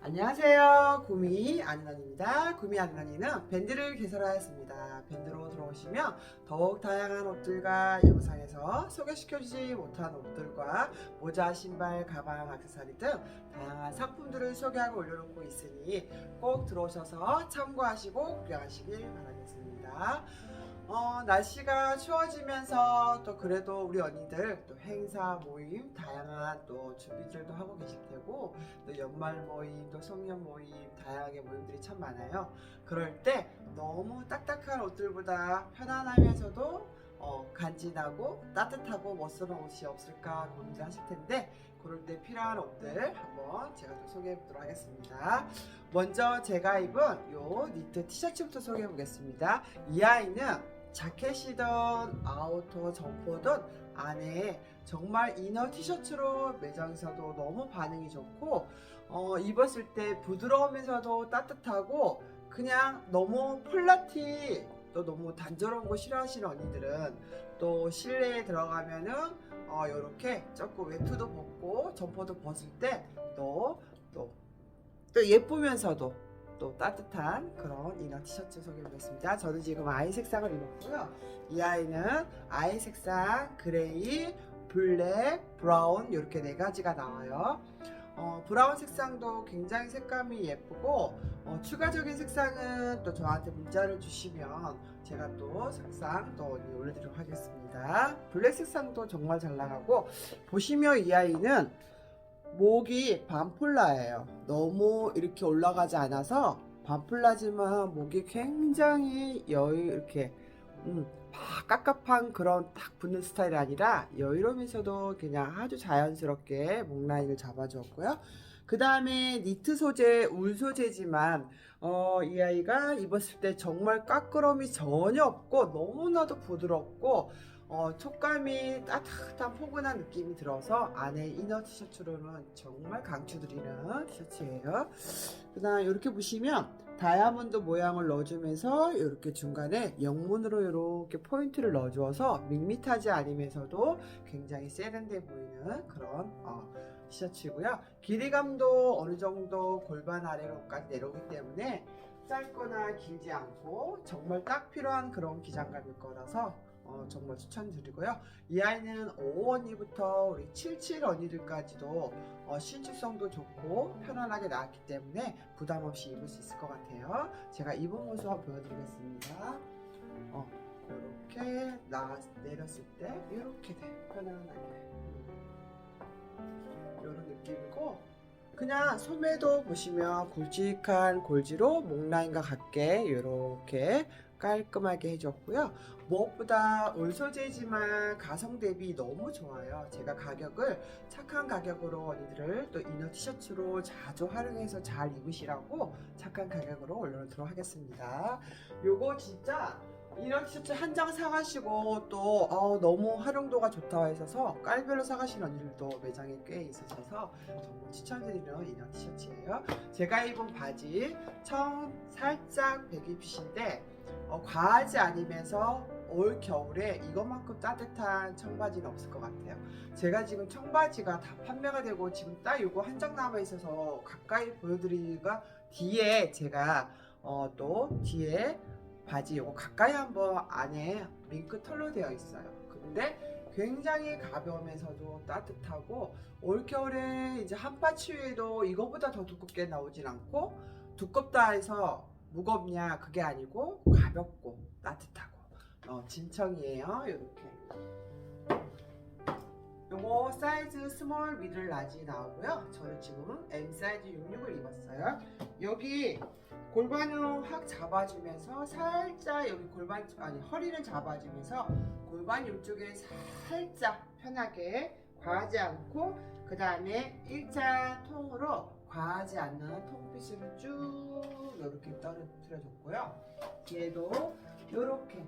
안녕하세요. 구미 안은원입니다. 구미 안은원이는 밴드를 개설하였습니다. 밴드로 들어오시면 더욱 다양한 옷들과 영상에서 소개시켜주지 못한 옷들과 모자, 신발, 가방, 액세서리 등 다양한 상품들을 소개하고 올려놓고 있으니 꼭 들어오셔서 참고하시고 구경하시길 바라겠습니다. 어, 날씨가 추워지면서 또 그래도 우리 언니들 또 행사 모임 다양한 또 준비들도 하고 계실 테고 또 연말 모임 또 송년 모임 다양하게 모임들이 참 많아요. 그럴 때 너무 딱딱한 옷들보다 편안하면서도 어, 간지나고 따뜻하고 멋스러운 옷이 없을까 고민을 하실 텐데 그럴 때 필요한 옷들 한번 제가 좀 소개해 보도록 하겠습니다. 먼저 제가 입은 요 니트 티셔츠부터 소개해 보겠습니다. 이 아이는 자켓이든 아우터 점퍼든 안에 정말 이너 티셔츠로 매장에서도 너무 반응이 좋고 어, 입었을 때 부드러우면서도 따뜻하고 그냥 너무 폴라티 또 너무 단조로운 거 싫어하시는 언니들은 또 실내에 들어가면은 어, 이렇게 조금 외투도 벗고 점퍼도 벗을 때 또또 또, 또 예쁘면서도 또 따뜻한 그런 이너 티셔츠 소개해보겠습니다. 저는 지금 아이 색상을 입었고요. 이 아이는 아이 색상 그레이, 블랙, 브라운 이렇게 네 가지가 나와요. 어, 브라운 색상도 굉장히 색감이 예쁘고 어, 추가적인 색상은 또 저한테 문자를 주시면 제가 또 색상 또 올려드리도록 하겠습니다. 블랙 색상도 정말 잘 나가고 보시면 이 아이는 목이 반폴라예요. 너무 이렇게 올라가지 않아서 반폴라지만 목이 굉장히 여유 이렇게 음, 막 깝깝한 그런 딱 붙는 스타일이 아니라 여유로우면서도 그냥 아주 자연스럽게 목 라인을 잡아주었고요. 그 다음에 니트 소재, 울 소재지만 어, 이 아이가 입었을 때 정말 까끄러움이 전혀 없고 너무나도 부드럽고 어, 촉감이 따뜻한 포근한 느낌이 들어서 안에 이너 티셔츠로는 정말 강추드리는 티셔츠예요. 그 다음 이렇게 보시면 다이아몬드 모양을 넣어주면서 이렇게 중간에 영문으로 이렇게 포인트를 넣어주어서 밋밋하지 않으면서도 굉장히 세련돼 보이는 그런 어, 티셔츠고요. 길이감도 어느 정도 골반 아래로까지 내려오기 때문에 짧거나 길지 않고 정말 딱 필요한 그런 기장감일 거라서 어, 정말 추천드리고요. 이 아이는 5 언니부터 우리 77 언니들까지도 어, 신축성도 좋고 편안하게 나왔기 때문에 부담 없이 입을 수 있을 것 같아요. 제가 입은 모습 한번 보여드리겠습니다. 어, 이렇게 나 내렸을 때 이렇게 돼 편안하게 이런 느낌이고 그냥 소매도 보시면 굵직한 골지로 목 라인과 같게 이렇게 깔끔하게 해줬고요. 무엇보다 올 소재지만 가성 대비 너무 좋아요. 제가 가격을 착한 가격으로 언니들을 또 이너 티셔츠로 자주 활용해서 잘 입으시라고 착한 가격으로 올려놓도록 하겠습니다. 요거 진짜 이너 티셔츠 한 장 사가시고 또 어, 너무 활용도가 좋다고 하셔서 깔별로 사가시는 언니들도 매장에 꽤 있으셔서 정말 추천드리는 이너 티셔츠예요. 제가 입은 바지 청 살짝 베이핏인데 어, 과하지 않으면서 올 겨울에 이것만큼 따뜻한 청바지는 없을 것 같아요. 제가 지금 청바지가 다 판매가 되고 지금 딱 이거 한 장 남아 있어서 가까이 보여드리기가 뒤에 제가 어, 또 뒤에 바지 이거 가까이 한번 안에 링크 털로 되어 있어요. 근데 굉장히 가벼우면서도 따뜻하고 올 겨울에 이제 한파추위에도 이거보다 더 두껍게 나오진 않고 두껍다 해서 무겁냐 그게 아니고 가볍고 따뜻하고. 어, 진청이에요. 이렇게 요거 사이즈 스몰 미들 라지 나오고요 저는 지금 M 사이즈 66을 입었어요 여기 골반을 확 잡아주면서 살짝 여기 골반 아니 허리를 잡아주면서 골반 이쪽에 살짝 편하게 과하지 않고 그 다음에 일자 통으로 과하지 않는 통핏을 쭉 이렇게 떨어뜨려줬고요. 뒤에도 이렇게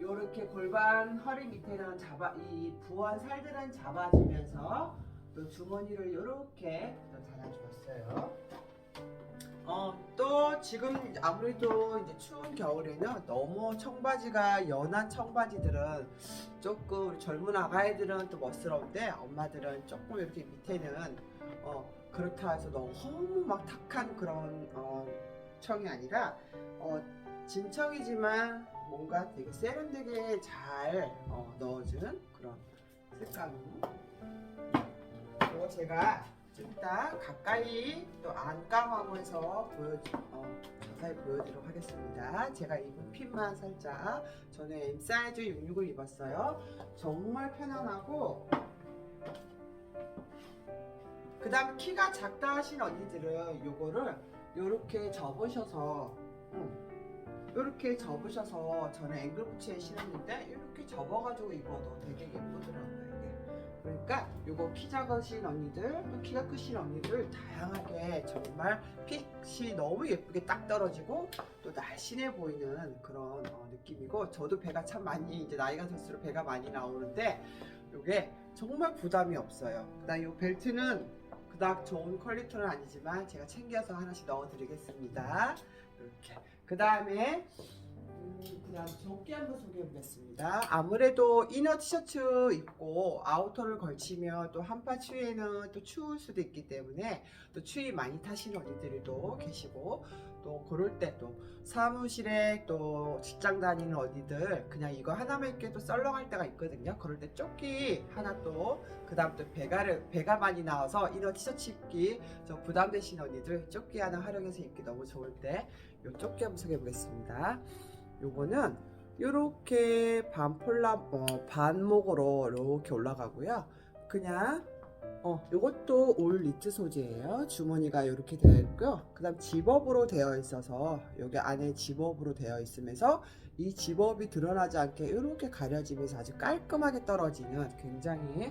이렇게 골반 허리 밑에는 잡아 이 부한 살들은 잡아주면서 또 주머니를 이렇게 달아주었어요. 어, 또 지금 아무래도 이제 추운 겨울에는 너무 청바지가 연한 청바지들은 조금 젊은 아가이들은 또 멋스러운데 엄마들은 조금 이렇게 밑에는 어, 그렇다 해서 너무 막 탁한 그런 어, 청이 아니라 어, 진청이지만 뭔가 되게 세련되게 잘 어, 넣어준 그런 색감. 그리고 제가 좀 이따 가까이 또 안감하고 해서 보여 어, 자세히 보여드리도록 하겠습니다. 제가 입은 핏만 살짝 저는 M 사이즈 66을 입었어요. 정말 편안하고 그 다음 키가 작다 하신 언니들은 요거를 요렇게 접으셔서 요렇게 접으셔서 저는 앵글 부츠에 신었는데 이렇게 접어가지고 입어도 되게 예쁘더라고요 이게. 그러니까 요거 키 작으신 언니들 또 키가 크신 언니들 다양하게 정말 핏이 너무 예쁘게 딱 떨어지고 또 날씬해 보이는 그런 어, 느낌이고 저도 배가 참 많이 이제 나이가 들수록 배가 많이 나오는데 요게 정말 부담이 없어요. 그다음 요 벨트는 그닥 좋은 퀄리티는 아니지만 제가 챙겨서 하나씩 넣어드리겠습니다. 이렇게 그 다음에 그 다음 조끼 한번 소개해 보겠습니다. 아무래도 이너 티셔츠 입고 아우터를 걸치면 또 한파 추위에는 또 추울 수도 있기 때문에 또 추위 많이 타시는 언니들도 계시고 또 그럴 때 또 사무실에 또 직장 다니는 언니들 그냥 이거 하나만 입게 또 썰렁할 때가 있거든요. 그럴 때 조끼 하나 또 그 다음 또 배가를 배가 많이 나와서 이너 티셔츠 입기 좀 부담되신 언니들 조끼 하나 활용해서 입기 너무 좋을 때 요 조끼 한번 소개해 보겠습니다. 요거는 요렇게 반폴라 어, 반목으로 이렇게 올라가고요. 그냥 어 요것도 올 니트 소재예요. 주머니가 이렇게 되어 있고요. 그 다음 집업으로 되어 있어서 여기 안에 집업으로 되어 있으면서 이 집업이 드러나지 않게 이렇게 가려지면서 아주 깔끔하게 떨어지는 굉장히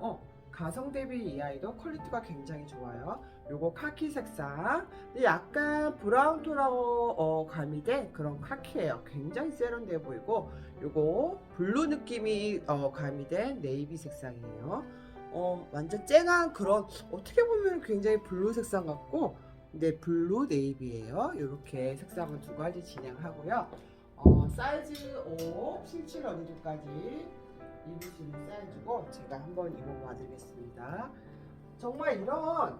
어 가성 대비 이 아이도 퀄리티가 굉장히 좋아요. 요거 카키 색상. 약간 브라운 톤하고 어, 가미된 그런 카키예요. 굉장히 세련돼 보이고 요거 블루 느낌이 어, 가미된 네이비 색상이에요. 어, 완전 쨍한 그런 어떻게 보면 굉장히 블루 색상 같고 근데 블루 네이비예요. 이렇게 색상은 두 가지 진행하고요. 어, 사이즈 5, 77 언니들까지 입으시는 사이즈고 제가 한번 입어봐 드리겠습니다. 정말 이런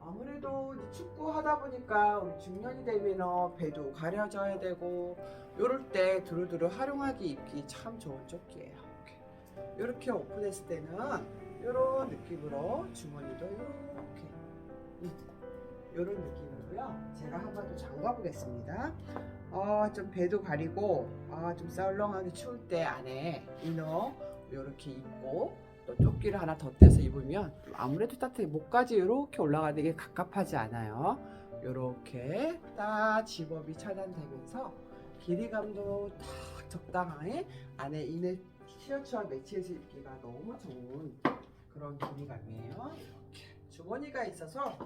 아무래도 이제 축구 하다 보니까 우리 중년이 되면 배도 가려져야 되고 이럴 때 두루두루 활용하기 입기 참 좋은 조끼예요. 이렇게, 오픈했을 때는 이런 느낌으로 주머니도 이렇게 이런 느낌이고요. 제가 한번 또 잠가 보겠습니다. 어, 좀 배도 가리고 아, 좀 썰렁하게 추울 때 안에 이너 이렇게 입고 또 조끼를 하나 덧대서 입으면 좀 아무래도 따뜻해 목까지 이렇게 올라가는 게 갑갑하지 않아요. 이렇게 딱 집업이 차단되면서 길이감도 딱 적당하게 안에 이내 티셔츠와 매치해서 입기가 너무 좋은 그런 길이감이에요. 이렇게 주머니가 있어서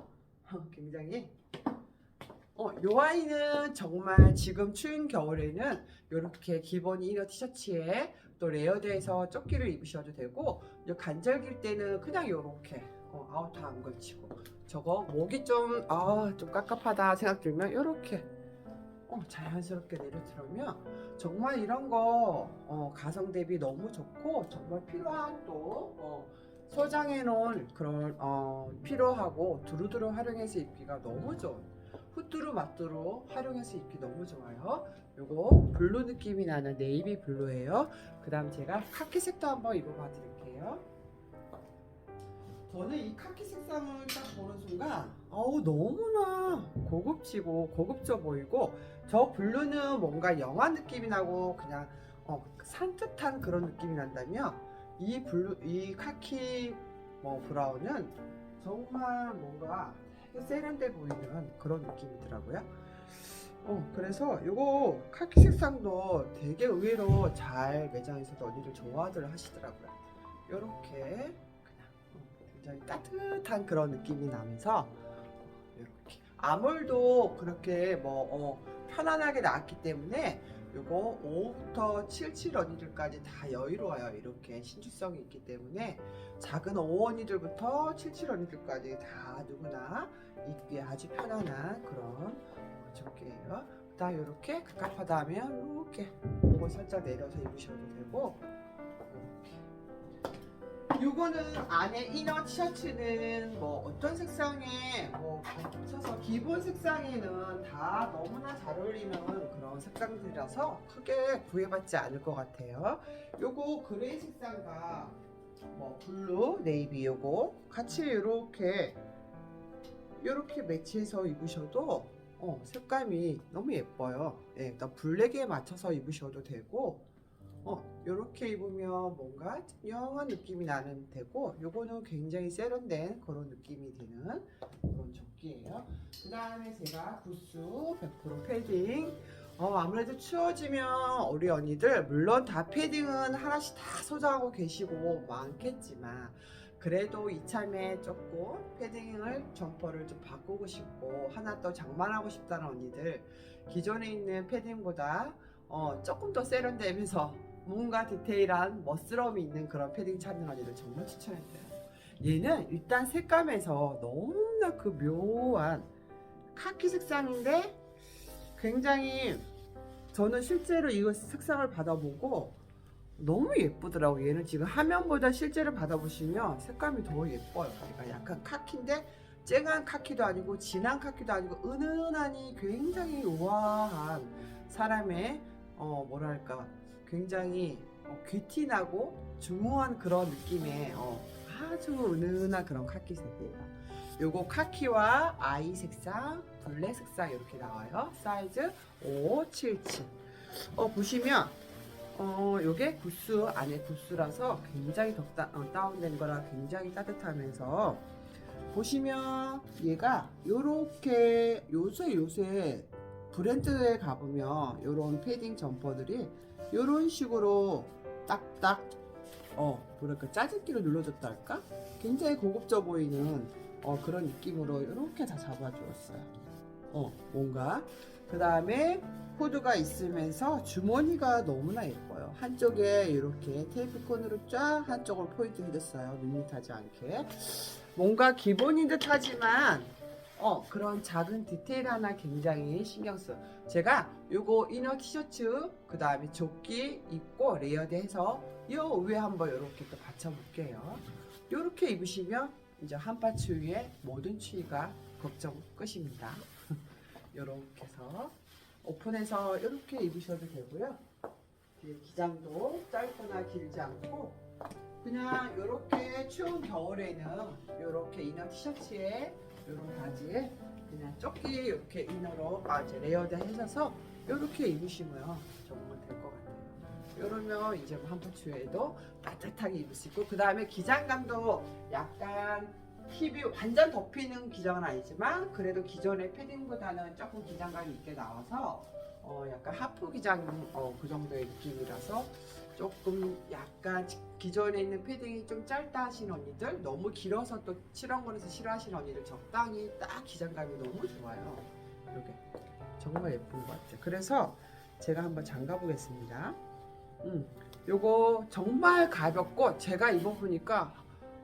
굉장히 어, 요 아이는 정말 지금 추운 겨울에는 이렇게 기본 이너 티셔츠에 또 레어드해서 조끼를 입으셔도 되고 간절기일 때는 그냥 이렇게 어, 아우터 안 걸치고 저거 목이 좀아 좀 깝깝하다 생각 들면 이렇게 어, 자연스럽게 내려들으면 정말 이런 거 어, 가성 대비 너무 좋고 정말 필요한 또 어, 소장해 놓은 그런 어, 필요하고 두루두루 활용해서 입기가 너무 좋은 후뚜루 맛두루 활용해서 입기 너무 좋아요. 요거 블루 느낌이 나는 네이비 블루예요. 그 다음 제가 카키색도 한번 입어봐 드릴게요. 저는 이 카키 색상을 딱 보는 순간 어우 너무나 고급지고 고급져 보이고 저 블루는 뭔가 영화 느낌이 나고 그냥 어, 산뜻한 그런 느낌이 난다면 이 블루 이 카키 뭐 브라운은 정말 뭔가 세련돼 보이는 그런 느낌이더라고요. 어, 그래서 요거 카키 색상도 되게 의외로 잘 매장에서도 언니들 좋아들 하시더라고요. 요렇게 그냥 어, 굉장히 따뜻한 그런 느낌이 나면서 이렇게 아몰도 그렇게 뭐 어, 편안하게 나왔기 때문에 요거 5부터 77 언니들까지 다 여유로워요. 이렇게 신주성이 있기 때문에 작은 5 언니들부터 77 언니들까지 다 누구나 입기에 아주 편안한 그런 조끼예요. 그다음 이렇게 갑갑하다 하면 이렇게 목을 살짝 내려서 입으셔도 되고 요거는 안에 이너 티셔츠는 뭐 어떤 색상에 뭐 걸쳐서 기본 색상에는 다 너무나 잘 어울리는 그런 색상들이라서 크게 구애받지 않을 것 같아요. 요거 그레이 색상과 뭐 블루, 네이비 요거 같이 이렇게 이렇게 매치해서 입으셔도 어, 색감이 너무 예뻐요. 예, 일단 블랙에 맞춰서 입으셔도 되고 어, 이렇게 입으면 뭔가 영한 느낌이 나는 되고 요거는 굉장히 세련된 그런 느낌이 드는 그런 조끼예요. 그 다음에 제가 구스 100% 패딩 어, 아무래도 추워지면 우리 언니들 물론 다 패딩은 하나씩 다 소장하고 계시고 많겠지만 그래도 이참에 조금 패딩을 점퍼를 좀 바꾸고 싶고 하나 더 장만하고 싶다는 언니들 기존에 있는 패딩보다 어, 조금 더 세련되면서 뭔가 디테일한 멋스러움이 있는 그런 패딩 찾는 언니들 정말 추천해드려요. 얘는 일단 색감에서 너무나 그 묘한 카키 색상인데 굉장히 저는 실제로 이 색상을 받아보고 너무 예쁘더라고. 얘는 지금 화면보다 실제로 받아보시면 색감이 더 예뻐요. 그러니까 약간 카키인데 쨍한 카키도 아니고 진한 카키도 아니고 은은하니 굉장히 우아한 사람의 어 뭐랄까 굉장히 어, 귀티나고 중후한 그런 느낌의 어, 아주 은은한 그런 카키 색이에요. 요거 카키와 아이 색상, 블랙 색상 이렇게 나와요. 사이즈 577. 어 보시면 어 요게 구스 안에 구스라서 굉장히 덕다, 어, 다운된 거라 굉장히 따뜻하면서 보시면 얘가 요렇게 요새 요새 브랜드에 가보면 요런 패딩 점퍼들이 요런 식으로 딱딱 어 뭐랄까 짜증기를 눌러줬다 할까? 굉장히 고급져 보이는 어 그런 느낌으로 이렇게 다 잡아주었어요. 어 뭔가. 그 다음에 후드가 있으면서 주머니가 너무나 예뻐요. 한쪽에 이렇게 테이프 콘으로 쫙 한쪽을 포인트 해줬어요. 밋밋하지 않게. 뭔가 기본인 듯 하지만 어 그런 작은 디테일 하나 굉장히 신경 써. 제가 요거 이너 티셔츠 그 다음에 조끼 입고 레이어드 해서 요 위에 한번 이렇게 또 받쳐볼게요. 요렇게 입으시면 이제 한파 추위에 모든 추위가 걱정 끝입니다. 요렇게 해서 오픈해서 이렇게 입으셔도 되고요. 뒤에 기장도 짧거나 길지 않고 그냥 이렇게 추운 겨울에는 이렇게 이너 티셔츠에 이런 바지에 그냥 조끼 이렇게 이너로 아 이제 레이어드 해서 이렇게 입으시면 정말 될것 같아요. 이러면 이제 뭐 한파추위에도 따뜻하게 입을 수 있고 그 다음에 기장감도 약간 힙이 완전 덮이는 기장은 아니지만 그래도 기존의 패딩보다는 조금 기장감이 있게 나와서 어 약간 하프 기장 어, 그 정도의 느낌이라서 조금 약간 기존에 있는 패딩이 좀 짧다 하신 언니들 너무 길어서 또 실험권에서 싫어하시는 언니들 적당히 딱 기장감이 너무 좋아요. 이렇게. 정말 예쁜 것 같아요. 그래서 제가 한번 잠가 보겠습니다. 음, 요거 정말 가볍고 제가 입어보니까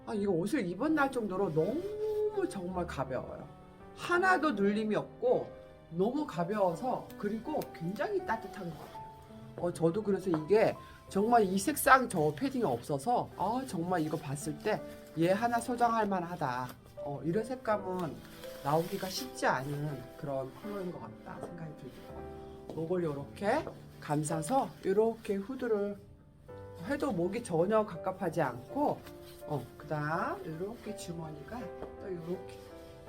아, 이거 옷을 입은 날 정도로 너무 정말 가벼워요. 하나도 눌림이 없고 너무 가벼워서 그리고 굉장히 따뜻한 것 같아요. 어, 저도 그래서 이게 정말 이 색상 저 패딩이 없어서 아 정말 이거 봤을 때 얘 하나 소장할 만하다. 어, 이런 색감은 나오기가 쉽지 않은 그런 컬러인 것 같다 생각이 들고 목을 이렇게 감싸서 이렇게 후드를 해도 목이 전혀 갑갑하지 않고 어 그다음 이렇게 주머니가 또 이렇게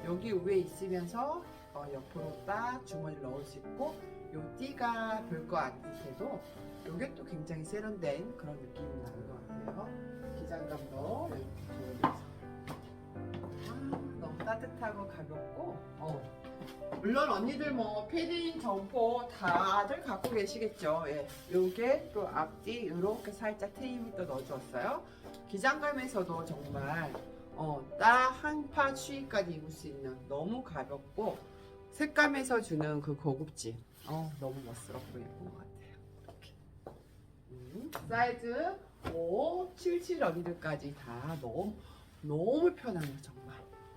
여기 위에 있으면서 어, 옆으로 딱 주머니를 넣을 수 있고 요 띠가 별거 아니해도 요게 또 굉장히 세련된 그런 느낌이 나는 것 같아요. 기장감도 이렇게 좋으면서 아, 너무 따뜻하고 가볍고 어. 물론 언니들 뭐 패딩 점퍼 다들 갖고 계시겠죠. 예. 요게 또 앞뒤 이렇게 살짝 트임이 또 넣어주었어요. 기장감에서도 정말 어, 딱 한 파 추위까지 입을 수 있는 너무 가볍고 색감에서 주는 그 고급짐 어, 너무 멋스럽고 예쁜 것 같아요. 음, 사이즈 5, 77 언니들까지 다 너무 너무 편해요 정말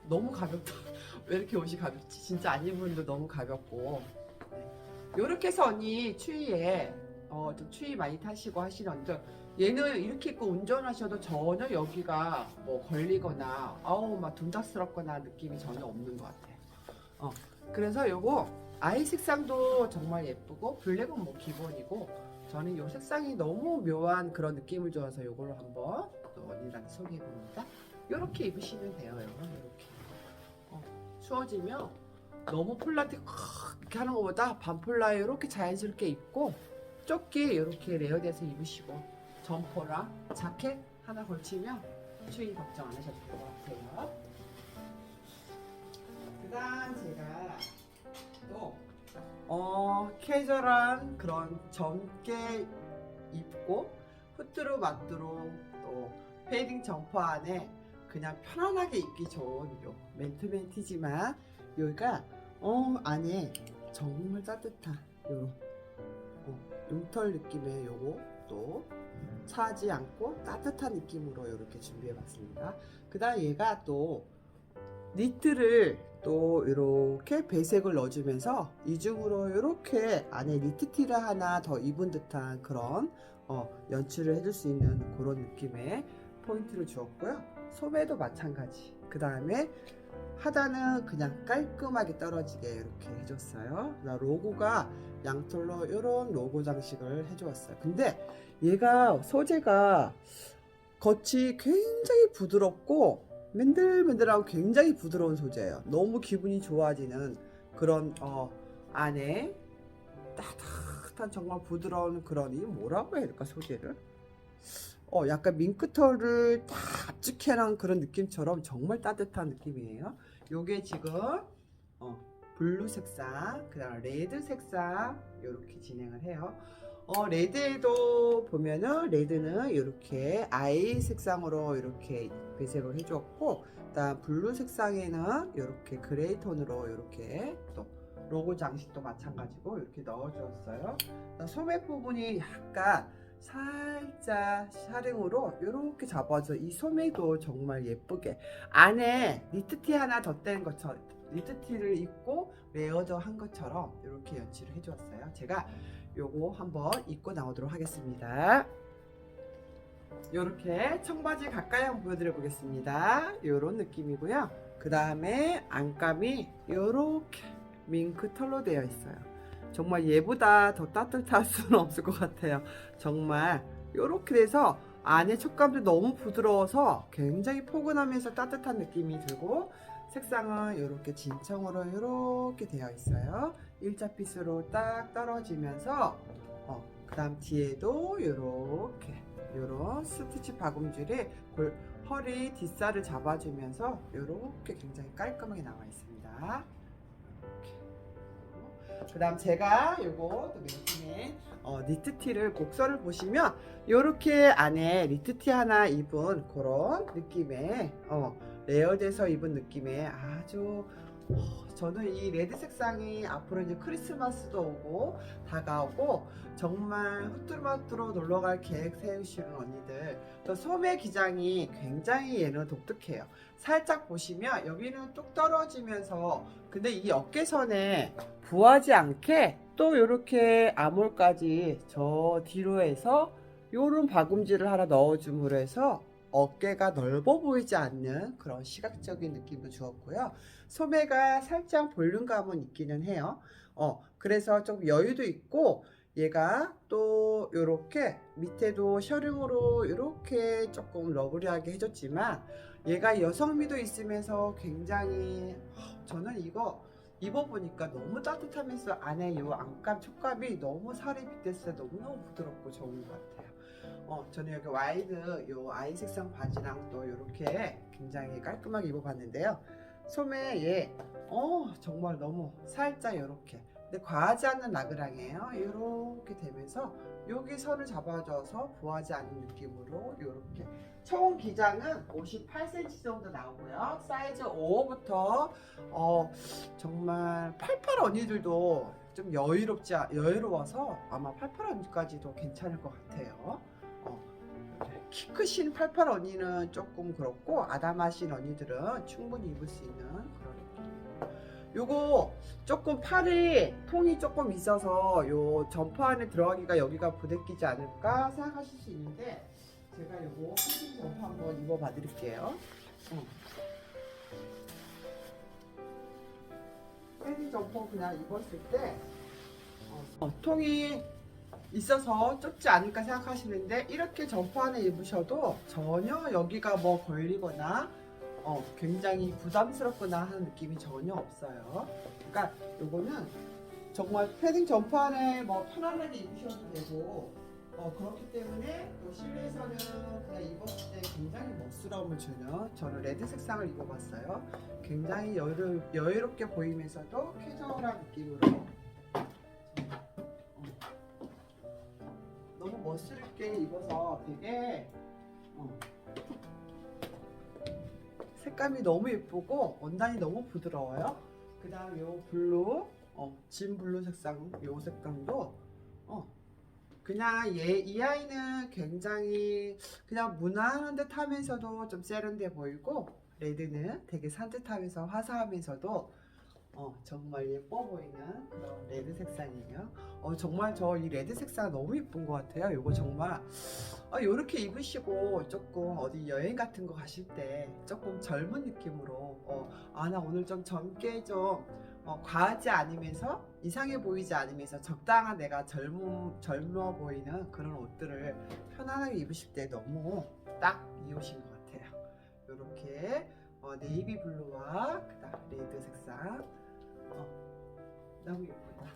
너무 가볍다. 왜 이렇게 옷이 가볍지? 진짜 안 입은 분도 너무 가볍고 이렇게 해서 언니 추위에 어, 좀 추위 많이 타시고 하시는 언니들 얘는 이렇게 입고 운전하셔도 전혀 여기가 뭐 걸리거나 아우 막 둔탁스럽거나 느낌이 전혀 없는 것 같아요. 어, 그래서 요거 아이 색상도 정말 예쁘고 블랙은 뭐 기본이고 저는 요 색상이 너무 묘한 그런 느낌을 줘서 요걸로 한번 또 언니한테 소개해 봅니다. 요렇게 입으시면 돼요. 요렇게 어, 추워지면 너무 폴라티 이렇게 하는 것보다 반폴라에 이렇게 자연스럽게 입고 조끼 이렇게 레어돼서 입으시고 점퍼랑 자켓 하나 걸치면 추위 걱정 안 하셔도 될 것 같아요. 그다음 제가 또 어, 캐주얼한 그런 젊게 입고 후트루 마트로 또 패딩 점퍼 안에 그냥 편안하게 입기 좋은 요 맨투맨 티지만 여기가 어 안에 정말 따뜻한 요런 어, 융털 느낌의 요거 또 차지 않고 따뜻한 느낌으로 이렇게 준비해 봤습니다. 그 다음 얘가 또 니트를 또 이렇게 배색을 넣어주면서 이중으로 이렇게 안에 니트티를 하나 더 입은 듯한 그런 어, 연출을 해줄 수 있는 그런 느낌의 포인트를 주었고요. 소매도 마찬가지. 그 다음에 하단은 그냥 깔끔하게 떨어지게 이렇게 해줬어요. 나 로고가 양털로 이런 로고 장식을 해주었어요. 근데 얘가 소재가 겉이 굉장히 부드럽고 맨들맨들하고 굉장히 부드러운 소재예요. 너무 기분이 좋아지는 그런 어, 안에 따뜻한 정말 부드러운 그런 이 뭐라고 해야 될까 소재를? 어 약간 밍크털을 다 압축해놓은 그런 느낌처럼 정말 따뜻한 느낌이에요. 요게 지금 어, 블루 색상, 그다음 레드 색상 이렇게 진행을 해요. 어, 레드에도 보면은 레드는 이렇게 아이 색상으로 이렇게 배색을 해주었고, 그다음 블루 색상에는 이렇게 그레이 톤으로 이렇게 또 로고 장식도 마찬가지고 이렇게 넣어주었어요. 소매 부분이 약간 살짝 샤링으로 이렇게 잡아서 이 소매도 정말 예쁘게 안에 니트티 하나 덧댄 것처럼 니트티를 입고 레어저 한 것처럼 이렇게 연출을 해주었어요. 제가 요거 한번 입고 나오도록 하겠습니다. 이렇게 청바지 가까이 한번 보여드려 보겠습니다. 이런 느낌이고요. 그 다음에 안감이 이렇게 밍크 털로 되어 있어요. 정말 얘보다 더 따뜻할 수는 없을 것 같아요. 정말 이렇게 돼서 안에 촉감도 너무 부드러워서 굉장히 포근하면서 따뜻한 느낌이 들고 색상은 이렇게 진청으로 이렇게 되어 있어요. 일자 핏으로 딱 떨어지면서 어, 그 다음 뒤에도 이렇게 이런 스티치 박음줄이 골, 허리 뒷살을 잡아주면서 이렇게 굉장히 깔끔하게 나와 있습니다. 그 다음 제가 요거 또 맨투맨 어, 니트티를 곡선을 보시면 요렇게 안에 니트티 하나 입은 그런 느낌의 어, 레어돼서 입은 느낌의 아주 어, 저는 이 레드 색상이 앞으로 이제 크리스마스도 오고 다가오고 정말 후뚜루마뚜로 놀러갈 계획 세우시는 언니들 또 소매 기장이 굉장히 얘는 독특해요. 살짝 보시면 여기는 뚝 떨어지면서 근데 이 어깨선에 부하지 않게 또 이렇게 암홀까지 저 뒤로 해서 요런 박음질을 하나 넣어줌으로 해서 어깨가 넓어 보이지 않는 그런 시각적인 느낌도 주었고요. 소매가 살짝 볼륨감은 있기는 해요. 어, 그래서 좀 여유도 있고 얘가 또 이렇게 밑에도 셔링으로 이렇게 조금 러블리하게 해줬지만 얘가 여성미도 있으면서 굉장히 어, 저는 이거 입어보니까 너무 따뜻하면서 안에 요 안감 촉감이 너무 살이 빗댔을 때 너무너무 부드럽고 좋은 것 같아요. 어, 저는 여기 와이드 요 아이 색상 바지랑 또 이렇게 굉장히 깔끔하게 입어봤는데요. 소매에 어 정말 너무 살짝 이렇게 근데 과하지 않는 라그랑이에요. 이렇게 되면서 여기 선을 잡아줘서 부하지 않은 느낌으로 이렇게 총 기장은 58cm 정도 나오고요. 사이즈 5부터 어 정말 88 언니들도 좀 여유롭지 않- 여유로워서 아마 88 언니까지도 괜찮을 것 같아요. 어, 키 크신 88 언니는 조금 그렇고 아담하신 언니들은 충분히 입을 수 있는 그런 느낌이에요. 요거 조금 팔이 통이 조금 있어서 요 점퍼 안에 들어가기가 여기가 부대끼지 않을까 생각하실 수 있는데 제가 요거 패딩 점퍼 한번 입어봐 드릴게요. 어. 패딩 점퍼 그냥 입었을 때 어, 어, 통이 있어서 좁지 않을까 생각하시는데 이렇게 점퍼 안에 입으셔도 전혀 여기가 뭐 걸리거나 어, 굉장히 부담스럽거나 하는 느낌이 전혀 없어요. 그러니까 요거는 정말 패딩 점퍼 안에 뭐 편안하게 입으셔도 되고 어, 그렇기 때문에 또 실내에서는 그냥 입었을 때 굉장히 멋스러움을 주는 저는 레드 색상을 입어봤어요. 굉장히 여유, 여유롭게 보이면서도 캐주얼한 느낌으로 멋스럽게 입어서 되게 어, 색감이 너무 예쁘고 원단이 너무 부드러워요. 그 다음 요 블루, 어, 진 블루 색상 요 색감도 어, 그냥 얘 이 아이는 굉장히 그냥 무난한 듯 하면서도 좀 세련돼 보이고 레드는 되게 산뜻하면서 화사하면서도 어, 정말 예뻐 보이는 그런 레드 색상이에요. 어, 정말 저 이 레드 색상 너무 예쁜 것 같아요. 이거 정말 어, 이렇게 입으시고 조금 어디 여행 같은 거 가실 때 조금 젊은 느낌으로 어, 아 나 오늘 좀 젊게 좀 어, 과하지 않으면서 이상해 보이지 않으면서 적당한 내가 젊음, 젊어 보이는 그런 옷들을 편안하게 입으실 때 너무 딱 이 옷인 것 같아요. 이렇게 어, 네이비 블루와 그다음 레드 색상 어, 너무 예쁘다.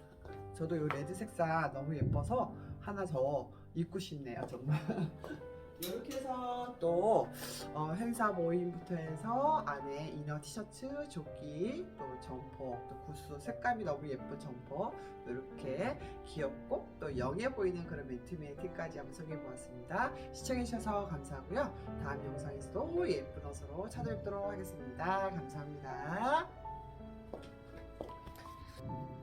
저도 이 레드 색상 너무 예뻐서 하나 더 입고 싶네요 정말. 이렇게 해서 또 어, 행사 모임부터 해서 안에 이너 티셔츠, 조끼, 또 점퍼, 또 구스 색감이 너무 예쁜 점퍼 이렇게 귀엽고 또 영해 보이는 그런 맨투맨 티까지 한번 소개해 보았습니다. 시청해 주셔서 감사하고요. 다음 영상에서도 예쁜 옷으로 찾아뵙도록 하겠습니다. 감사합니다. Thank you.